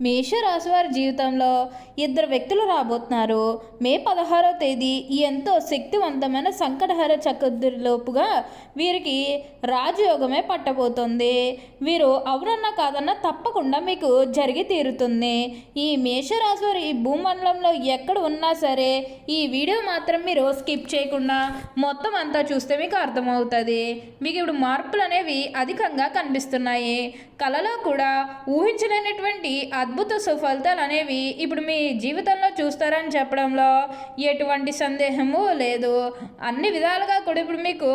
మేషరాశి వారి జీవితంలో ఇద్దరు వ్యక్తులు రాబోతున్నారు. మే పదహారో తేదీ ఎంతో శక్తివంతమైన సంకటహర చక్రలోపుగా వీరికి రాజయోగమే పట్టబోతుంది. వీరు అవునన్నా కాదన్నా తప్పకుండా మీకు జరిగి తీరుతుంది. ఈ మేషరాశి వారు ఈ భూమండలంలో ఎక్కడ ఉన్నా సరే ఈ వీడియో మాత్రం మీరు స్కిప్ చేయకుండా మొత్తం అంతా చూస్తే మీకు అర్థమవుతుంది. మీకు ఇప్పుడు మార్పులు అనేవి అధికంగా కనిపిస్తున్నాయి. కళలో కూడా ఊహించలేనటువంటి అద్భుత సుఫలితాలు అనేవి ఇప్పుడు మీ జీవితంలో చూస్తారని చెప్పడంలో ఎటువంటి సందేహము లేదు. అన్ని విధాలుగా కూడా ఇప్పుడు మీకు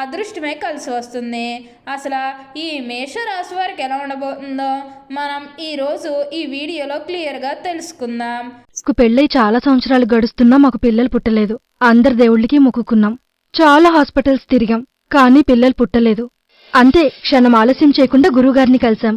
అదృష్టమే కలిసి వస్తుంది. అసలు ఈ మేషరాశి వారికి ఎలా ఉండబోతుందో మనం ఈరోజు ఈ వీడియోలో క్లియర్గా తెలుసుకుందాం. కు పెళ్ళై చాలా సంవత్సరాలు గడుస్తున్నా మాకు పిల్లలు పుట్టలేదు. అందరి దేవుళ్ళకి మొక్కుకున్నాం. చాలా హాస్పిటల్స్ తిరిగాం కానీ పిల్లలు పుట్టలేదు. అంతే క్షణం ఆలస్యం చేయకుండా గురువుగారిని కలిశాం.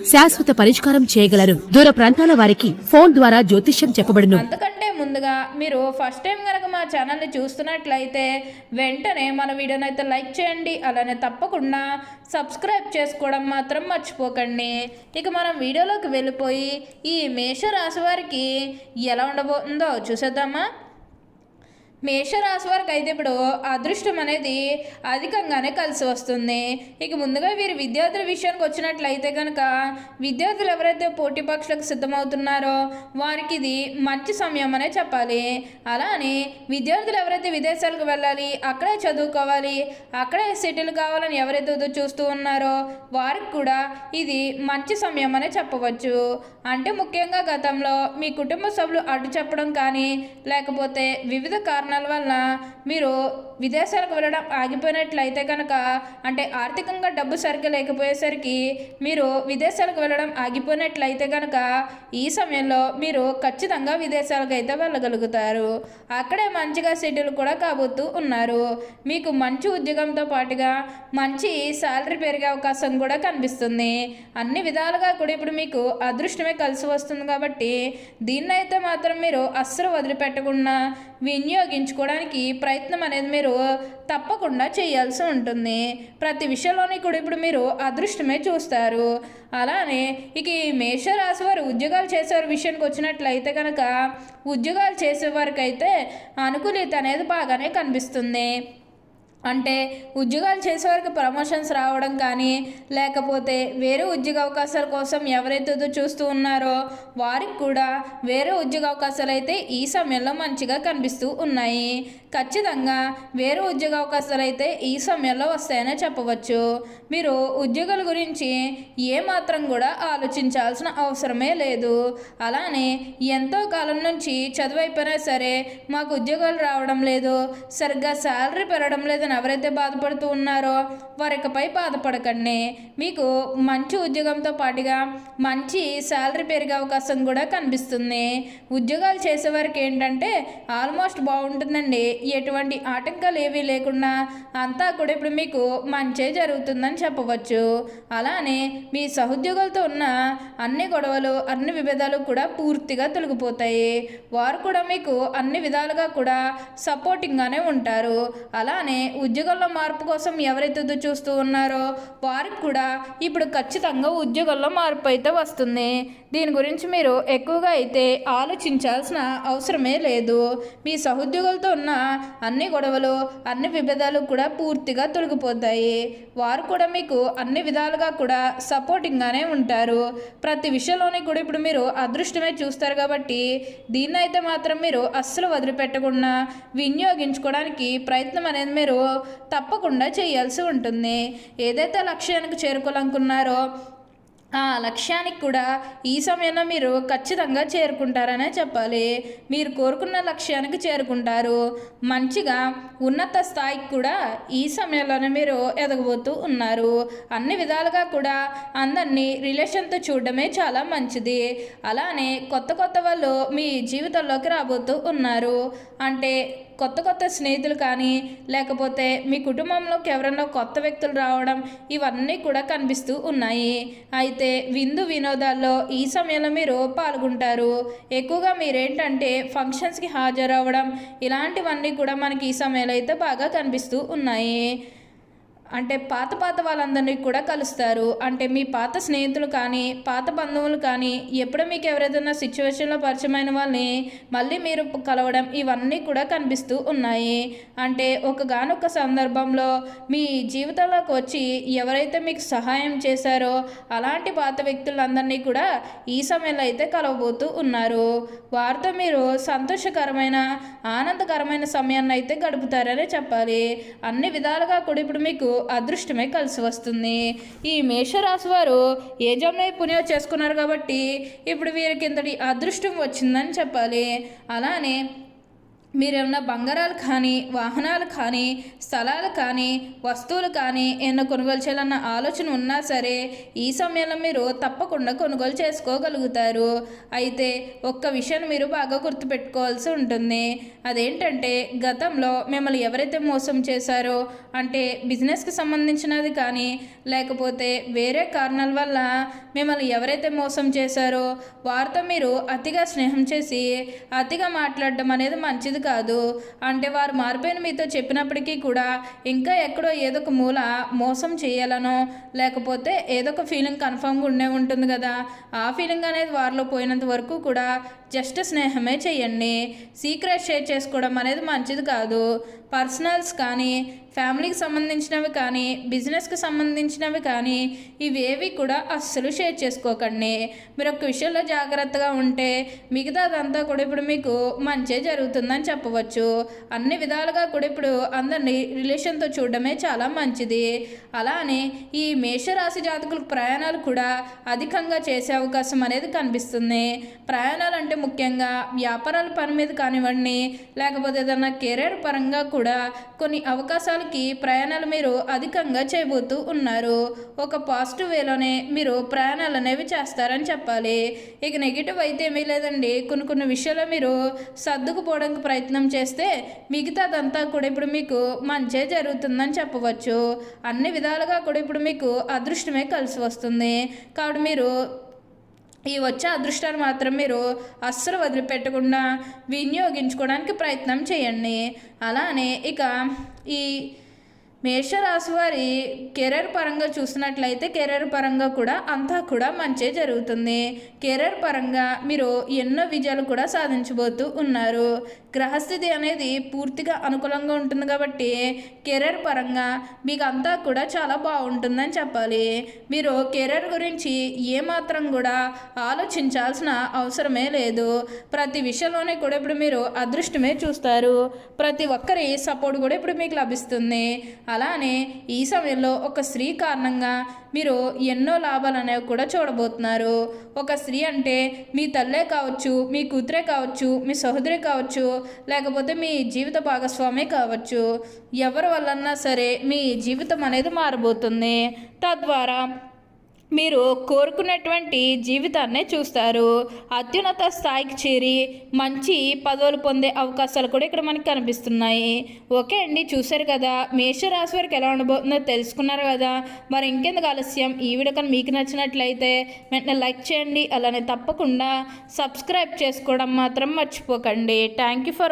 శాశ్వత పరిష్కారం చేయగలరు. దూర ప్రాంతాల వారికి ఫోన్ ద్వారా జ్యోతిష్యం చెప్పబడును. అంతకంటే ముందుగా మీరు ఫస్ట్ టైం కనుక మా ఛానల్ని చూస్తున్నట్లయితే వెంటనే మన వీడియోని అయితే లైక్ చేయండి. అలానే తప్పకుండా సబ్స్క్రైబ్ చేసుకోవడం మాత్రం మర్చిపోకండి. ఇక మనం వీడియోలోకి వెళ్ళిపోయి ఈ మేషరాశి వారికి ఎలా ఉండబోతుందో చూసేద్దామా? మేషరాశి వారికి అయితే ఇప్పుడు అదృష్టం అనేది అధికంగానే కలిసి వస్తుంది. ఇక ముందుగా వీరి విద్యార్థుల విషయానికి వచ్చినట్లయితే కనుక విద్యార్థులు ఎవరైతే పోటీ పక్షులకు సిద్ధమవుతున్నారో వారికి ఇది మంచి సమయం అనే చెప్పాలి. అలానే విద్యార్థులు ఎవరైతే విదేశాలకు వెళ్ళాలి అక్కడే చదువుకోవాలి అక్కడే సెటిల్ కావాలని ఎవరైతే ఎదురు చూస్తూ ఉన్నారో వారికి కూడా ఇది మంచి సమయం అనే చెప్పవచ్చు. అంటే ముఖ్యంగా గతంలో మీ కుటుంబ సభ్యులు అడ్డు చెప్పడం కానీ లేకపోతే వివిధ కారణాలు వల్ల మీరు విదేశాలకు వెళ్ళడం ఆగిపోయినట్లయితే కనుక అంటే ఆర్థికంగా డబ్బు సరిగ్గా లేకపోయేసరికి మీరు విదేశాలకు వెళ్ళడం ఆగిపోయినట్లయితే కనుక ఈ సమయంలో మీరు ఖచ్చితంగా విదేశాలకు అయితే వెళ్ళగలుగుతారు. అక్కడే మంచిగా సెటిల్ కూడా కాబోతూ ఉన్నారు. మీకు మంచి ఉద్యోగంతో పాటుగా మంచి శాలరీ పెరిగే అవకాశం కూడా కనిపిస్తుంది. అన్ని విధాలుగా కూడా ఇప్పుడు మీకు అదృష్టమే కలిసి వస్తుంది కాబట్టి దీన్నైతే మాత్రం మీరు అస్సలు వదిలిపెట్టకుండా వినియోగించుకోవడానికి ప్రయత్నం అనేది మీరు తప్పకుండా చేయాల్సి ఉంటుంది. ప్రతి విషయంలోని కూడా ఇప్పుడు మీరు అదృష్టమే చూస్తారు. అలానే ఇక ఈ మేషరాశి వారు ఉద్యోగాలు చేసేవారి విషయానికి వచ్చినట్లయితే కనుక ఉద్యోగాలు చేసేవారికైతే అనుకూలిత అనేది బాగానే కనిపిస్తుంది. అంటే ఉద్యోగాలు చేసేవారికి ప్రమోషన్స్ రావడం కానీ లేకపోతే వేరే ఉద్యోగ అవకాశాల కోసం ఎవరైతే చూస్తూ ఉన్నారో వారికి కూడా వేరే ఉద్యోగ అవకాశాలు అయితే ఈ సమయంలో మంచిగా కనిపిస్తూ ఉన్నాయి. ఖచ్చితంగా వేరే ఉద్యోగ అవకాశాలు అయితే ఈ సమయంలో వస్తాయనే చెప్పవచ్చు. మీరు ఉద్యోగాల గురించి ఏమాత్రం కూడా ఆలోచించాల్సిన అవసరమే లేదు. అలానే ఎంతో కాలం నుంచి చదువు అయిపోయినా సరే మాకు ఉద్యోగాలు రావడం లేదు సరిగ్గా శాలరీ పెరగడం లేదని ఎవరైతే బాధపడుతూ ఉన్నారో వారికపై బాధపడకండి. మీకు మంచి ఉద్యోగంతో పాటుగా మంచి శాలరీ పెరిగే అవకాశం కూడా కనిపిస్తుంది. ఉద్యోగాలు చేసేవారికి ఏంటంటే ఆల్మోస్ట్ బాగుంటుందండి. ఎటువంటి ఆటంకాలు ఏవీ లేకుండా అంతా కూడా ఇప్పుడు మీకు మంచే జరుగుతుందని చెప్పవచ్చు. అలానే మీ సహోద్యోగులతో ఉన్న అన్ని గొడవలు అన్ని విభేదాలు కూడా పూర్తిగా తొలగిపోతాయి. వారు కూడా మీకు అన్ని విధాలుగా కూడా సపోర్టింగ్గానే ఉంటారు. అలానే ఉద్యోగంలో మార్పు కోసం ఎవరైతే ఎదురు చూస్తూ ఉన్నారో వారికి కూడా ఇప్పుడు ఖచ్చితంగా ఉద్యోగంలో మార్పు అయితే వస్తుంది. దీని గురించి మీరు ఎక్కువగా అయితే ఆలోచించాల్సిన అవసరమే లేదు. మీ సహోద్యోగులతో ఉన్న అన్ని గొడవలు అన్ని విభేదాలు కూడా పూర్తిగా తొలగిపోతాయి. వారు కూడా మీకు అన్ని విధాలుగా కూడా సపోర్టింగ్గానే ఉంటారు. ప్రతి విషయంలోని కూడా ఇప్పుడు మీరు అదృష్టమే చూస్తారు కాబట్టి దీన్నైతే మాత్రం మీరు అస్సలు వదిలిపెట్టకుండా వినియోగించుకోవడానికి ప్రయత్నం అనేది మీరు తప్పకుండా చేయాల్సి ఉంటుంది. ఏదైతే లక్ష్యానికి చేరుకోవాలనుకున్నారో ఆ లక్ష్యానికి కూడా ఈ సమయంలో మీరు ఖచ్చితంగా చేరుకుంటారనే చెప్పాలి. మీరు కోరుకున్న లక్ష్యానికి చేరుకుంటారు. మంచిగా ఉన్నత స్థాయికి కూడా ఈ సమయంలోనే మీరు ఎదగబోతూ ఉన్నారు. అన్ని విధాలుగా కూడా అందరినీ రిలేషన్తో చూడడమే చాలా మంచిది. అలానే కొత్త కొత్త వాళ్ళు మీ జీవితంలోకి రాబోతూ ఉన్నారు. అంటే కొత్త కొత్త స్నేహితులు కానీ లేకపోతే మీ కుటుంబంలోకి ఎవరైనా కొత్త వ్యక్తులు రావడం ఇవన్నీ కూడా కనిపిస్తూ ఉన్నాయి. అయితే విందు వినోదాల్లో ఈ సమయంలో మీరు పాల్గొంటారు. ఎక్కువగా మీరేంటంటే ఫంక్షన్స్కి హాజరవ్వడం ఇలాంటివన్నీ కూడా మనకి ఈ సమయంలో అయితే బాగా కనిపిస్తూ ఉన్నాయి. అంటే పాత పాత వాళ్ళందరినీ కూడా కలుస్తారు. అంటే మీ పాత స్నేహితులు కానీ పాత బంధువులు కానీ ఎప్పుడు మీకు ఎవరైనా సిచ్యువేషన్లో పరిచయమైన వాళ్ళని మళ్ళీ మీరు కలవడం ఇవన్నీ కూడా కనిపిస్తూ ఉన్నాయి. అంటే ఒకగానొక సందర్భంలో మీ జీవితంలోకి వచ్చి ఎవరైతే మీకు సహాయం చేశారో అలాంటి పాత వ్యక్తులందరినీ కూడా ఈ సమయంలో అయితే కలవబోతూ ఉన్నారు. వారితో మీరు సంతోషకరమైన ఆనందకరమైన సమయాన్ని అయితే గడుపుతారనే చెప్పాలి. అన్ని విధాలుగా కూడా ఇప్పుడు మీకు అదృష్టమే కలిసి వస్తుంది. ఈ మేషరాశి వారు ఏ జమ్లో పుణ్యం చేసుకున్నారు కాబట్టి ఇప్పుడు వీరికి ఇంతటి అదృష్టం వచ్చిందని చెప్పాలి. అలానే మీరేమన్నా బంగారాలు కానీ వాహనాలు కానీ స్థలాలు కానీ వస్తువులు కానీ ఏమన్నా కొనుగోలు చేయాలన్న ఆలోచన ఉన్నా సరే ఈ సమయంలో మీరు తప్పకుండా కొనుగోలు చేసుకోగలుగుతారు. అయితే ఒక్క విషయాన్ని మీరు బాగా గుర్తుపెట్టుకోవాల్సి ఉంటుంది. అదేంటంటే గతంలో మిమ్మల్ని ఎవరైతే మోసం చేశారో అంటే బిజినెస్కి సంబంధించినది కానీ లేకపోతే వేరే కారణాల వల్ల మిమ్మల్ని ఎవరైతే మోసం చేశారో వారితో మీరు అతిగా స్నేహం చేసి అతిగా మాట్లాడడం అనేది మంచిది కాదు. అంటే వారు మారిపోయిన మీతో చెప్పినప్పటికీ కూడా ఇంకా ఎక్కడో ఏదో ఒక మూల మోసం చేయాలనో లేకపోతే ఏదో ఒక ఫీలింగ్ కన్ఫామ్గా ఉండే ఉంటుంది కదా. ఆ ఫీలింగ్ అనేది వారిలో పోయినంత వరకు కూడా జస్ట్ స్నేహమే చేయండి. సీక్రెట్ షేర్ చేసుకోవడం అనేది మంచిది కాదు. పర్సనల్స్ కానీ ఫ్యామిలీకి సంబంధించినవి కానీ బిజినెస్కి సంబంధించినవి కానీ ఇవేవి కూడా అస్సలు షేర్ చేసుకోకండి. మీరు ఒక విషయంలో జాగ్రత్తగా ఉంటే మిగతాదంతా కూడా ఇప్పుడు మీకు మంచి జరుగుతుందని చెప్పవచ్చు. అన్ని విధాలుగా కూడా ఇప్పుడు అందరినీ రిలేషన్తో చూడడమే చాలా మంచిది. అలానే ఈ మేషరాశి జాతకులకు ప్రయాణాలు కూడా అధికంగా చేసే అవకాశం అనేది కనిపిస్తుంది. ప్రయాణాలు అంటే ముఖ్యంగా వ్యాపారాల పని మీద కానివ్వండి లేకపోతే ఏదైనా కెరీర్ పరంగా కూడా కొన్ని అవకాశాలు అవకాశాలకి ప్రయాణాలు మీరు అధికంగా చేయబోతూ ఉన్నారు. ఒక పాజిటివ్ వేలోనే మీరు ప్రయాణాలు అనేవి చేస్తారని చెప్పాలి. ఇక నెగిటివ్ అయితే ఏమీ లేదండి. కొన్ని కొన్ని విషయాల్లో మీరు సర్దుకుపోవడానికి ప్రయత్నం చేస్తే మిగతాదంతా కూడా ఇప్పుడు మీకు మంచే జరుగుతుందని చెప్పవచ్చు. అన్ని విధాలుగా కూడా ఇప్పుడు మీకు అదృష్టమే కలిసి వస్తుంది. కాబట్టి మీరు ఈ వచ్చే అదృష్టాన్ని మాత్రం మీరు అస్సలు వదిలిపెట్టకుండా వినియోగించుకోవడానికి ప్రయత్నం చేయండి. అలానే ఇక ఈ మేషరాశి వారి కెరీర్ పరంగా చూసినట్లయితే కెరీర్ పరంగా కూడా అంతా కూడా మంచే జరుగుతుంది. కెరీర్ పరంగా మీరు ఎన్నో విజయాలు కూడా సాధించబోతూ ఉన్నారు. గ్రహస్థితి అనేది పూర్తిగా అనుకూలంగా ఉంటుంది కాబట్టి కెరీర్ పరంగా మీకు అంతా కూడా చాలా బాగుంటుందని చెప్పాలి. మీరు కెరీర్ గురించి ఏమాత్రం కూడా ఆలోచించాల్సిన అవసరమే లేదు. ప్రతి విషయంలోనే కూడా ఇప్పుడు మీరు అదృష్టమే చూస్తారు. ప్రతి ఒక్కరి సపోర్ట్ కూడా ఇప్పుడు మీకు లభిస్తుంది. అలానే ఈ సమయంలో ఒక స్త్రీ కారణంగా మీరు ఎన్నో లాభాలు అనేవి కూడా చూడబోతున్నారు. ఒక స్త్రీ అంటే మీ తల్లే కావచ్చు మీ కూతురే కావచ్చు మీ సహోదరి కావచ్చు లేకపోతే మీ జీవిత భాగస్వామి కావచ్చు. ఎవరి వల్లన్నా సరే మీ జీవితం అనేది మారబోతుంది. తద్వారా మీరు కోరుకున్నటువంటి జీవితాన్నే చూస్తారు. అత్యున్నత స్థాయికి చేరి మంచి పదవులు పొందే అవకాశాలు కూడా ఇక్కడ మనకి కనిపిస్తున్నాయి. ఓకే అండి చూశారు కదా. మేషరాశి వారికి ఎలా ఉండబోతుందో తెలుసుకున్నారు కదా. మరి ఇంకెందుకు ఆలస్యం? ఈ వీడియో కానీ మీకు నచ్చినట్లయితే వెంటనే లైక్ చేయండి. అలానే తప్పకుండా సబ్స్క్రైబ్ చేసుకోవడం మాత్రం మర్చిపోకండి. Thank you for